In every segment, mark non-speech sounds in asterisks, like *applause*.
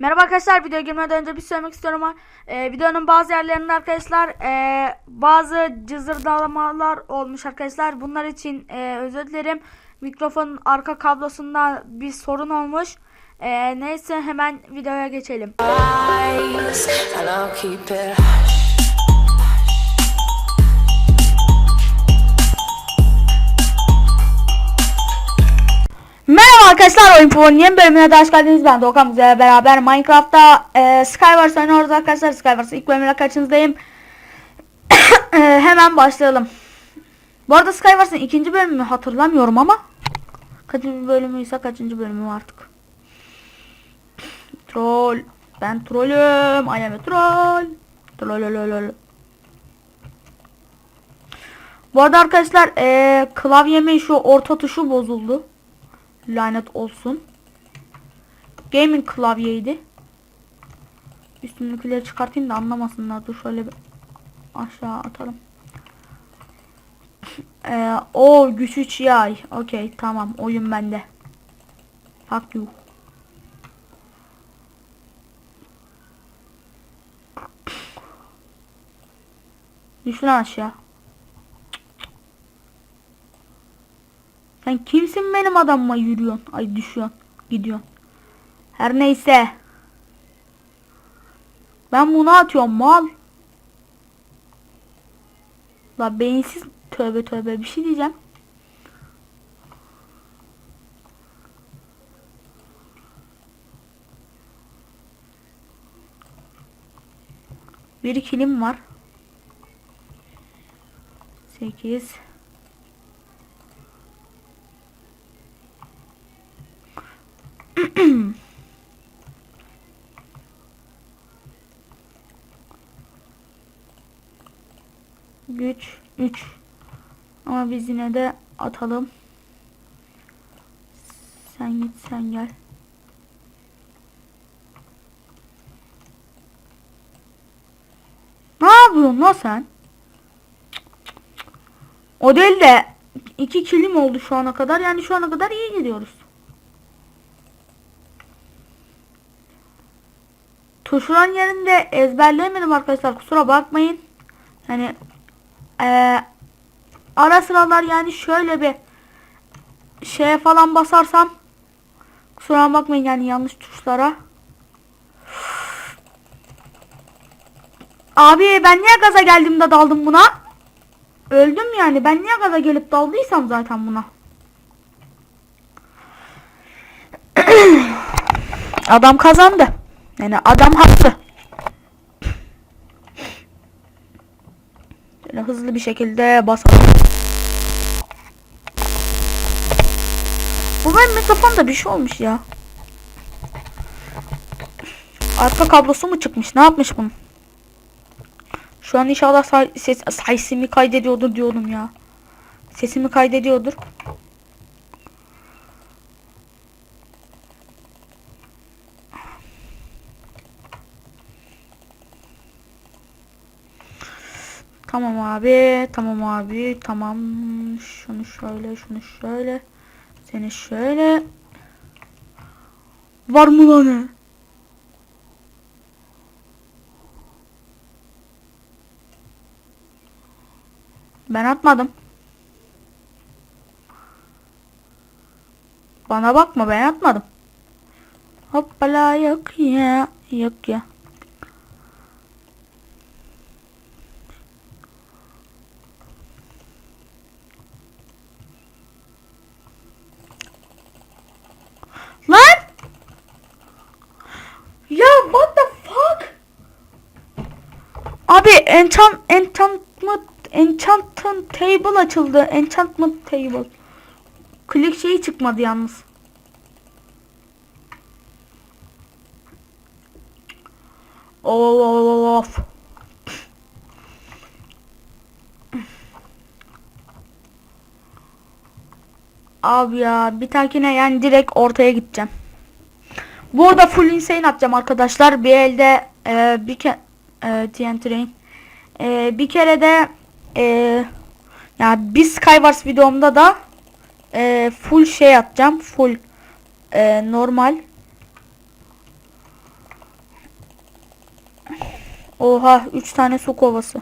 Merhaba arkadaşlar videoya girmeden önce bir söylemek istiyorum. Ee, videonun bazı yerlerinde arkadaşlar ee, bazı cızırdalamalar olmuş arkadaşlar. Bunlar için ee, özür dilerim. Mikrofonun arka kablosunda bir sorun olmuş. Ee, neyse hemen videoya geçelim. Arkadaşlar Oyun Power'ın yeni bölümüne de hoş geldiniz. Ben Doğukan bizlerle beraber Minecraft'ta ee, Skywars oynuyoruz arkadaşlar. Skywars ilk bölümüyle karşınızdayım. Ee, *coughs* hemen başlayalım. Bu arada Skywars'ın ikinci bölümünü hatırlamıyorum ama kaçıncı bölümüyse kaçıncı bölümü artık. Troll. Ben trollüm. I am a troll. Trollololol. Bu arada arkadaşlar ee, klavyemin şu orta tuşu bozuldu. Lanet olsun. Gaming klavyeydi. Üstümdekileri çıkartayım da anlamasınlar. Dur şöyle bir aşağı atalım. *laughs* Ee, o güç 3 yay. Okey tamam oyun bende. Fuck you. Düş lan aşağı. Sen kimsin benim adamıma yürüyorsun? Ay düşüyorsun. Gidiyorsun. Her neyse. Ben bunu atıyorum mal. La beyinsiz tövbe tövbe bir şey diyeceğim. Bir kilim var. 8 *clears throat* Güç 3 Ama biz yine de atalım. Sen git sen gel. Ne yapıyorsun lan sen? O değil de iki kilim oldu şu ana kadar. Yani şu ana kadar iyi gidiyoruz. Tuşların yerinde ezberleyemedim arkadaşlar. Kusura bakmayın. Yani eee ara sıralar yani şöyle bir şeye falan basarsam kusura bakmayın yani yanlış tuşlara. Abi ben niye gaza geldim de daldım buna? Öldüm yani. Ben niye gaza gelip daldıysam zaten buna. *clears throat* Adam kazandı. Yani adam haklı. Şöyle hızlı bir şekilde basalım. Bu benim mikrofonda bir şey olmuş ya. Arka kablosu mu çıkmış? Ne yapmış bunun? Şu an inşallah ses sesimi kaydediyordur diyorum ya. Sesimi kaydediyordur. Tamam abi, tamam abi, tamam. Şunu şöyle, şunu şöyle. Seni şöyle. Var mı lan? Ben atmadım. Bana bakma ben atmadım. Hoppala yok ya. Yok ya. Lan! Ya what the fuck? Abi enchant enchantment enchantment table açıldı. Enchantment table. Klik şeyi çıkmadı yalnız. Of. Abi ya bir takine yani direkt ortaya gideceğim. Bu arada full insane atacağım arkadaşlar. Bir elde e, bir e, TNT Rain. E, bir kere de e, ya bir Skywars videomda da e, full şey atacağım. Full e, normal. Oha 3 tane su kovası.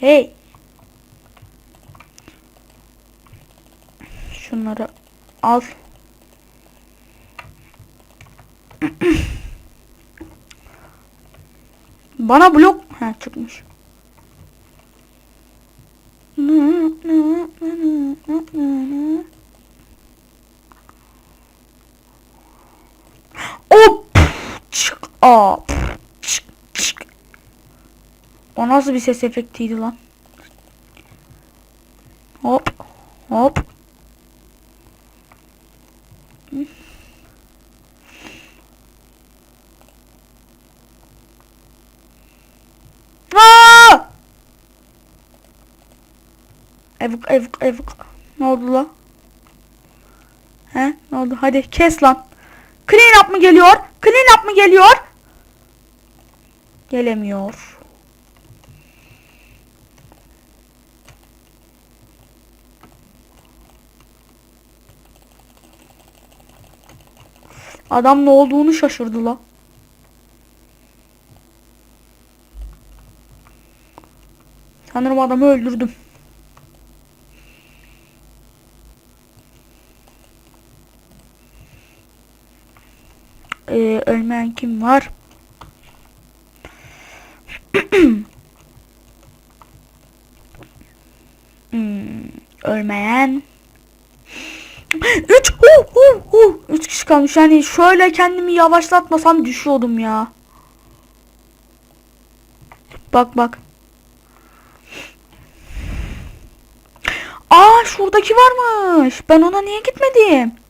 Hey. Şunları al. Bana blok ha çıkmış. Hop! Çık! Aa! Çık! Çık! O nasıl bir ses efektiydi lan? Hop! Hop! Aa! Evuk evuk evuk. Ne oldu la? He? Ne oldu? Hadi kes lan. Clean up mı geliyor? Clean up mı geliyor? Gelemiyor. Adam ne olduğunu şaşırdı la. Sanırım adamı öldürdüm. Ee, ölmeyen kim var? *clears throat* hmm, ölmeyen. Üç, hu, hu, hu. Kişi kalmış. Yani şöyle kendimi yavaşlatmasam düşüyordum ya. Bak bak. Aa şuradaki varmış. Ben ona niye gitmedim?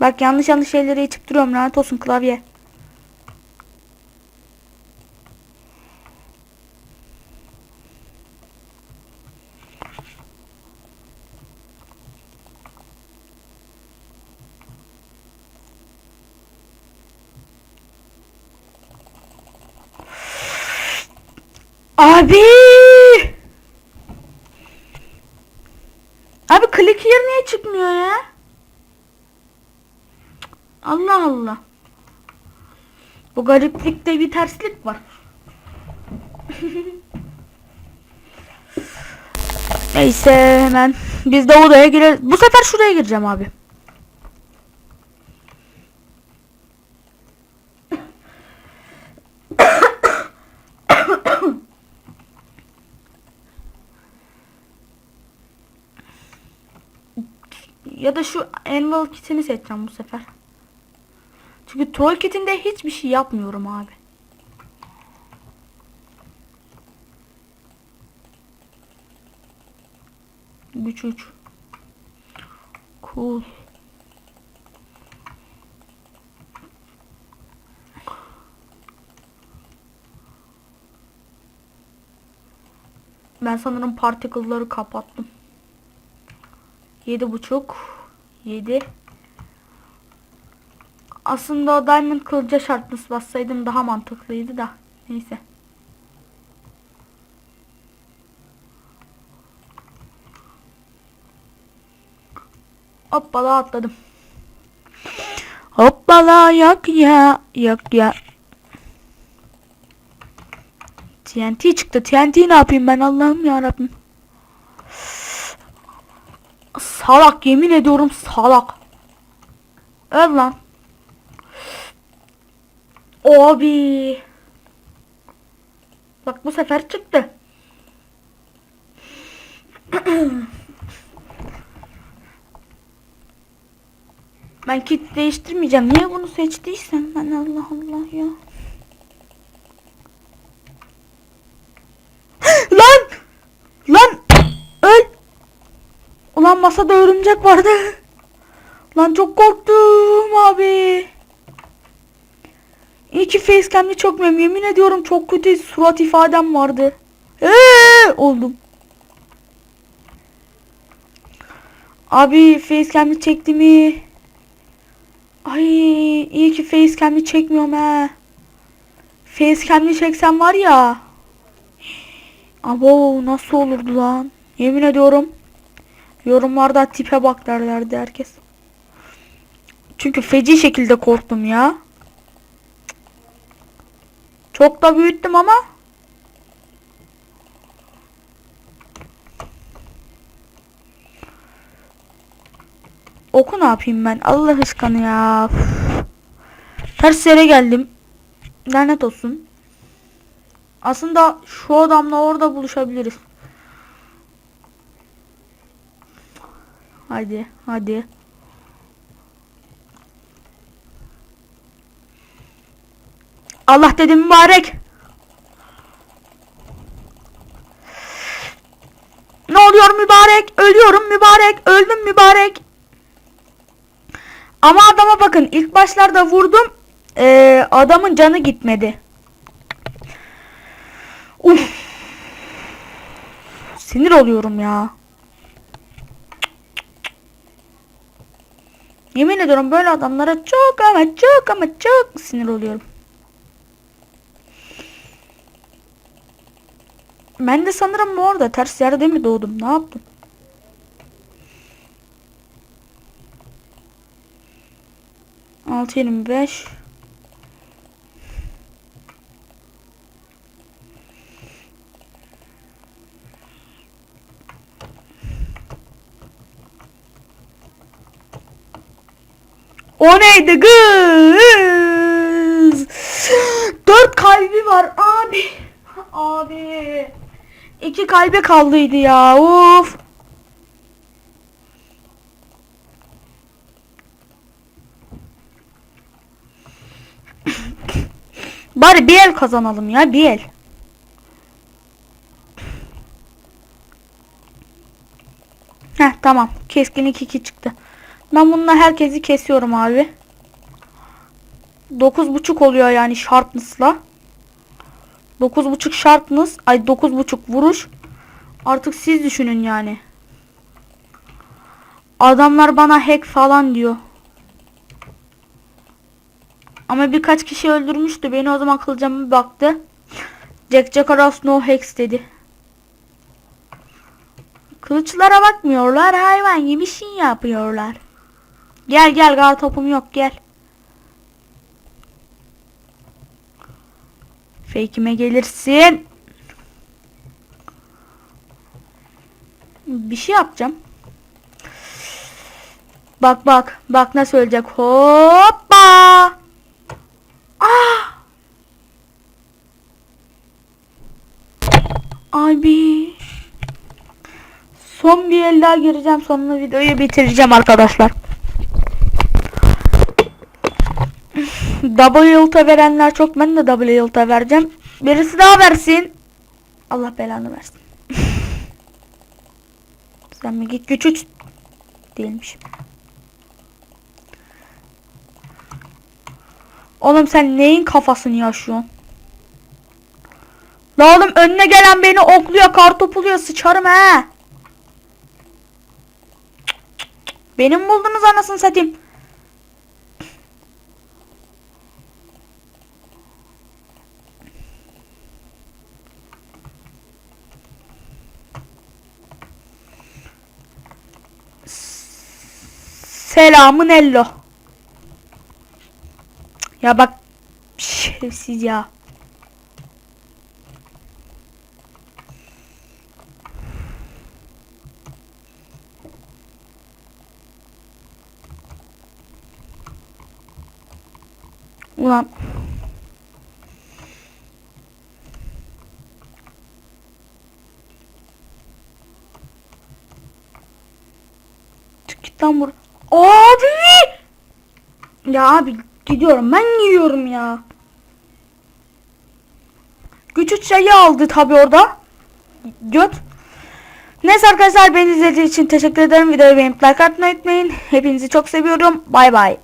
Bak yanlış yanlış şeyleri içip duruyorum. Lanet olsun klavye. Abi! Abi click here niye çıkmıyor ya? Allah Allah. Bu gariplikte bir terslik var. *laughs* Neyse hemen biz de odaya girelim. Bu sefer şuraya gireceğim abi. *coughs* Ya da şu Animal kitini seçeceğim bu sefer. Çünkü Troll hiçbir şey yapmıyorum abi. Güç uç. Cool. Ben sanırım particle'ları kapattım. Yedi buçuk. Yedi. Aslında o diamond kılıca sharpness bassaydım daha mantıklıydı da. Neyse. Hoppala atladım. Hoppala yak ya yak ya. TNT çıktı. TNT ne yapayım ben Allah'ım ya Rabbim. Salak yemin ediyorum salak. Öl lan. Abi. Bak bu sefer çıktı. ben kit değiştirmeyeceğim. Niye bunu seçtiysem ben Allah Allah ya. Lan! Lan! Öl! Ulan masada örümcek vardı. Lan çok korktum abi. İyi ki facecam'li çok memnun. Yemin ediyorum çok kötü surat ifadem vardı. Eee oldum. Abi facecam'li çekti mi? Ay iyi ki facecam'li çekmiyorum he. Facecam'li çeksem var ya. Abo nasıl olurdu lan? Yemin ediyorum. Yorumlarda tipe bak derlerdi herkes. Çünkü feci şekilde korktum ya. Çok da büyüttüm ama. Oku ne yapayım ben? Allah ıskanı ya. Üf. Ters yere geldim. Lanet olsun. Aslında şu adamla orada buluşabiliriz. Hadi, hadi. Allah dedim mübarek. Ne oluyor mübarek? Ölüyorum mübarek. Öldüm mübarek. Ama adama bakın ilk başlarda vurdum. Ee, adamın canı gitmedi. Uf. Sinir oluyorum ya. Yemin ediyorum böyle adamlara çok ama çok ama çok sinir oluyorum. Ben de sanırım orada ters yerde mi doğdum? Ne yaptım? Altı yirmi beş. O neydi kız? Dört kalbi var abi. Abi. İki kalbi kaldıydı ya. Uf. *coughs* Bari bir el kazanalım ya bir el. Heh tamam. Keskinlik 2 çıktı. Ben bununla herkesi kesiyorum abi. 9.5 oluyor yani sharpness'la. 9.5 sharpness. Ay 9.5 vuruş. Artık siz düşünün yani. Adamlar bana hack falan diyor. Ama birkaç kişi öldürmüştü. Beni o zaman kılacağıma baktı. Jack Jackaros no hacks dedi. Kılıçlara bakmıyorlar. Hayvan gibi şey yapıyorlar. Gel gel gar topum yok gel. Fake'ime gelirsin. Bir şey yapacağım. Bak bak. Bak nasıl ölecek. Hoppa. Ah. Abi. Son bir el daha gireceğim. Sonra videoyu bitireceğim arkadaşlar. Double yılta verenler çok. Ben de double yılta vereceğim. Birisi daha versin. Allah belanı versin. *laughs* Sen mi git güç üç değilmiş. Oğlum sen neyin kafasını yaşıyorsun? La oğlum önüne gelen beni okluyor, kartopuluyor, sıçarım he. Benim buldunuz anasını satayım. Selamın ello. Ya bak şerefsiz ya. Ulan. Çık git lan bur. Abi! Ya abi gidiyorum ben gidiyorum ya. Güç şeyi aldı tabi orada. Göt. Neyse arkadaşlar beni izlediğiniz için teşekkür ederim. Videoyu beğenip like atmayı unutmayın. Hepinizi çok seviyorum. Bay bay.